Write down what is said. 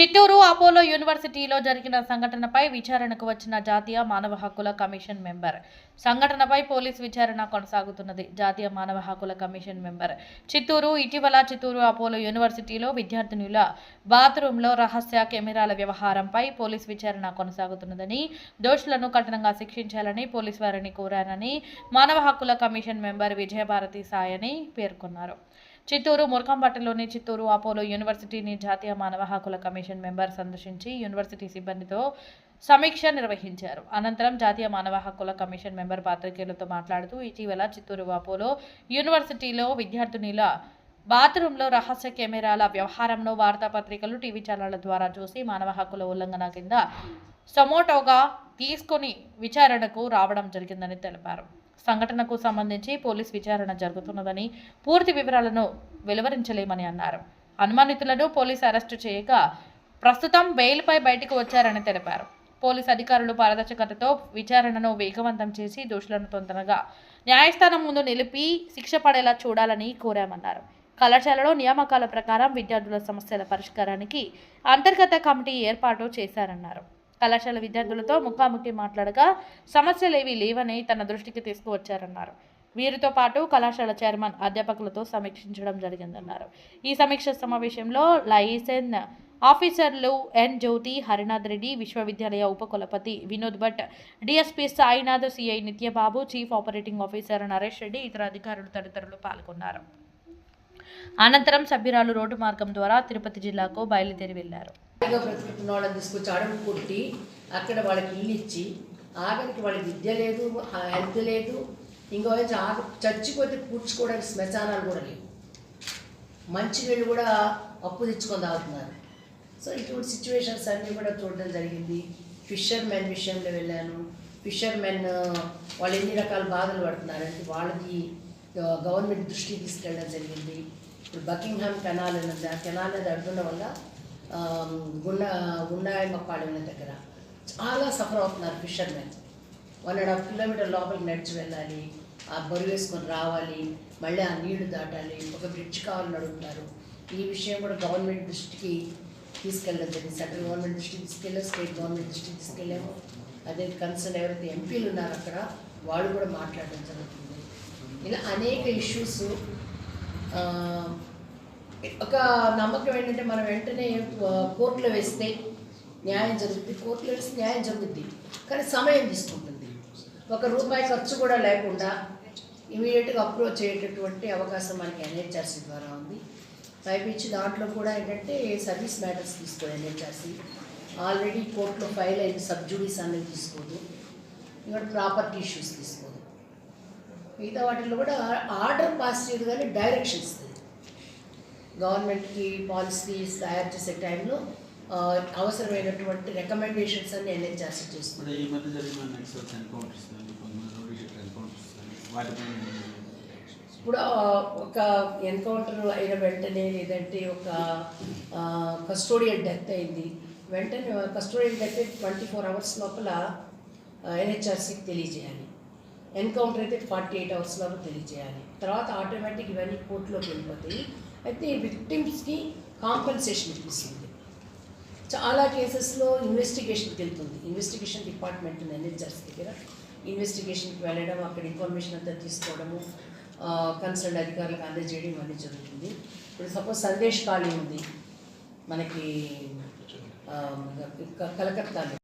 Chittoor Apollo యూనివర్సిటీలో జరిగిన సంఘటనపై విచారణకు వచ్చిన జాతీయ మానవ హక్కుల కమిషన్ మెంబర్. సంఘటనపై పోలీస్ విచారణ కొనసాగుతున్నది. జాతీయ మానవ హక్కుల కమిషన్ మెంబర్. చిత్తూరు ఇటీవల చిత్తూరు అపోలో యూనివర్సిటీలో విద్యార్థినుల బాత్రూంలో రహస్య కెమెరాల వ్యవహారంపై పోలీస్ విచారణ కొనసాగుతున్నదని దోషులను కఠినంగా శిక్షించాలని పోలీస్ వారిని కోరానని మానవ హక్కుల కమిషన్ మెంబర్ విజయభారతి సాయని పేర్కొన్నారు. చిత్తూరు మురకంపట్టలోని చిత్తూరు అపోలో యూనివర్సిటీని జాతీయ మానవ హక్కుల కమిషన్ మెంబర్ సందర్శించి యూనివర్సిటీ సిబ్బందితో సమీక్ష నిర్వహించారు. అనంతరం జాతీయ మానవ హక్కుల కమిషన్ మెంబర్ పాత్రికేయులతో మాట్లాడుతూ ఇటీవల చిత్తూరు అపోలో యూనివర్సిటీలో విద్యార్థినిల బాత్రూంలో రహస్య కెమెరాల వ్యవహారంలో వార్తాపత్రికలు టీవీ ఛానళ్ళ ద్వారా చూసి మానవ హక్కుల ఉల్లంఘన కింద సమోటోగా తీసుకొని విచారణకు రావడం జరిగిందని తెలిపారు. సంఘటనకు సంబంధించి పోలీస్ విచారణ జరుగుతున్నదని పూర్తి వివరాలను వెలువరించలేమని అన్నారు. అనుమానితులను పోలీసు అరెస్టు చేయక ప్రస్తుతం బెయిల్పై బయటకు వచ్చారని తెలిపారు. పోలీస్ అధికారులు పారదర్శకతతో విచారణను వేగవంతం చేసి దోషులను తొందరగా న్యాయస్థానం ముందు నిలిపి శిక్ష పడేలా చూడాలని కోరామన్నారు. కళాశాలలో నియామకాల ప్రకారం విద్యార్థుల సమస్యల పరిష్కారానికి అంతర్గత కమిటీ ఏర్పాటు చేశారన్నారు. కళాశాల విద్యార్థులతో ముఖాముఖి మాట్లాడగా సమస్యలేవీ లేవని తన దృష్టికి తీసుకువచ్చారన్నారు. వీరితో పాటు కళాశాల చైర్మన్ అధ్యాపకులతో సమీక్షించడం జరిగిందన్నారు. ఈ సమీక్ష సమావేశంలో లైసెన్ ఆఫీసర్లు ఎన్. జ్యోతి హరినాథ్ రెడ్డి విశ్వవిద్యాలయ ఉపకులపతి Vinod Bhat DSP Sainath CI Nityababu chief operating officer Naresh Reddy ఇతర అధికారులు తదితరులు పాల్గొన్నారు. అనంతరం సభ్యురాలు రోడ్డు మార్గం ద్వారా తిరుపతి జిల్లాకు బయలుదేరి వెళ్ళారు వాళ్ళని తీసుకొచ్చి అడుగు కొట్టి అక్కడ వాళ్ళకి ఇల్లు ఇచ్చి ఆఖరికి వాళ్ళకి విద్య లేదు హెల్త్ లేదు ఇంకో ఆగ చచ్చిపోతే పూడ్చుకోవడానికి శ్మశానాలు కూడా లేవు. మంచినీళ్ళు కూడా అప్పు తెచ్చుకొని తాగుతున్నారు. సో ఇటువంటి సిచ్యువేషన్స్ అన్నీ కూడా చూడడం జరిగింది. ఫిషర్మెన్ విషయంలో వెళ్ళాను. ఫిషర్మెన్ వాళ్ళు ఎన్ని రకాల బాధలు పడుతున్నారంటే వాళ్ళకి గవర్నమెంట్ దృష్టికి తీసుకెళ్ళడం జరిగింది. ఇప్పుడు బకింగ్హామ్ కెనాల్ అనేది ఆ కెనాల్ అనేది అడ్డున్న వల్ల ఆమ్, గుండా గుండాయమ్మపాళెం దగ్గర చాలా సఫర్ అవుతున్నారు fishermen. One and half kilometre లోపలికి నడిచి వెళ్ళాలి ఆ బరువు వేసుకొని రావాలి మళ్ళీ ఆ నీళ్ళు దాటాలి ఒక బ్రిడ్జ్ కావాలని అడుగుతున్నారు. ఈ విషయం కూడా గవర్నమెంట్ దృష్టికి తీసుకెళ్ళడం జరిగింది. సెంట్రల్ గవర్నమెంట్ దృష్టికి తీసుకెళ్ళాము స్టేట్ గవర్నమెంట్ దృష్టికి తీసుకెళ్ళాము. అదే కన్సర్న్ ఎవరైతే ఎంపీలు ఉన్నారో అక్కడ వాళ్ళు కూడా మాట్లాడడం జరుగుతుంది. ఇలా అనేక ఇష్యూస్ ఒక నమ్మకం ఏంటంటే మనం వెంటనే కోర్టులో వేస్తే న్యాయం జరుగుతుంది కోర్టులో వేస్తే న్యాయం జరుగుతుంది కానీ సమయం తీసుకుంటుంది. ఒక రూపాయి ఖర్చు కూడా లేకుండా ఇమీడియట్గా అప్రోచ్ అయ్యేటటువంటి అవకాశం మనకి ఎన్హెచ్ఆర్సీ ద్వారా ఉంది. పైపించి దాంట్లో కూడా ఏంటంటే సర్వీస్ మ్యాటర్స్ తీసుకోదు ఎన్హెచ్ఆర్సీ. ఆల్రెడీ కోర్టులో ఫైల్ అయిన సబ్జుడీస్ అనేది తీసుకోదు. ఇంకా ప్రాపర్టీ ఇష్యూస్ తీసుకోదు. మిగతా వాటిల్లో కూడా ఆర్డర్ పాస్ చేయదు కానీ డైరెక్షన్ ఇస్తుంది గవర్నమెంట్కి పాలసీస్ తయారు చేసే టైంలో అవసరమైనటువంటి రికమెండేషన్స్ అన్ని ఎన్హెచ్ఆర్సీ చేస్తుంది. ఇప్పుడు ఈ మధ్య జరిగిన ఎన్కౌంటర్స్ ఒక ఎన్కౌంటర్ అయిన వెంటనే లేదంటే ఒక కస్టోడియల్ డెత్ అయింది. వెంటనే custodial death twenty four hours లోపల ఎన్హెచ్ఆర్సీకి తెలియజేయాలి. ఎన్కౌంటర్ అయితే ఫార్టీ ఎయిట్ అవర్స్ తెలియజేయాలి. తర్వాత ఆటోమేటిక్ ఇవన్నీ కోర్టులోకి వెళ్ళిపోతాయి. అయితే విక్టిమ్స్కి కాంపెన్సేషన్ ఇప్పిస్తుంది. చాలా కేసెస్లో ఇన్వెస్టిగేషన్కి వెళ్తుంది ఇన్వెస్టిగేషన్ డిపార్ట్మెంట్ ఉంది ఎన్హెచ్ఆర్సీ దగ్గర ఇన్వెస్టిగేషన్కి వెళ్ళడం అక్కడ ఇన్ఫర్మేషన్ అంతా తీసుకోవడము కన్సర్న్ అధికారులకు అందజేయడం ఇవన్నీ జరుగుతుంది. ఇప్పుడు సపోజ్ సందేశ్ ఖాళీ ఉంది. మనకి కలకత్తాలో.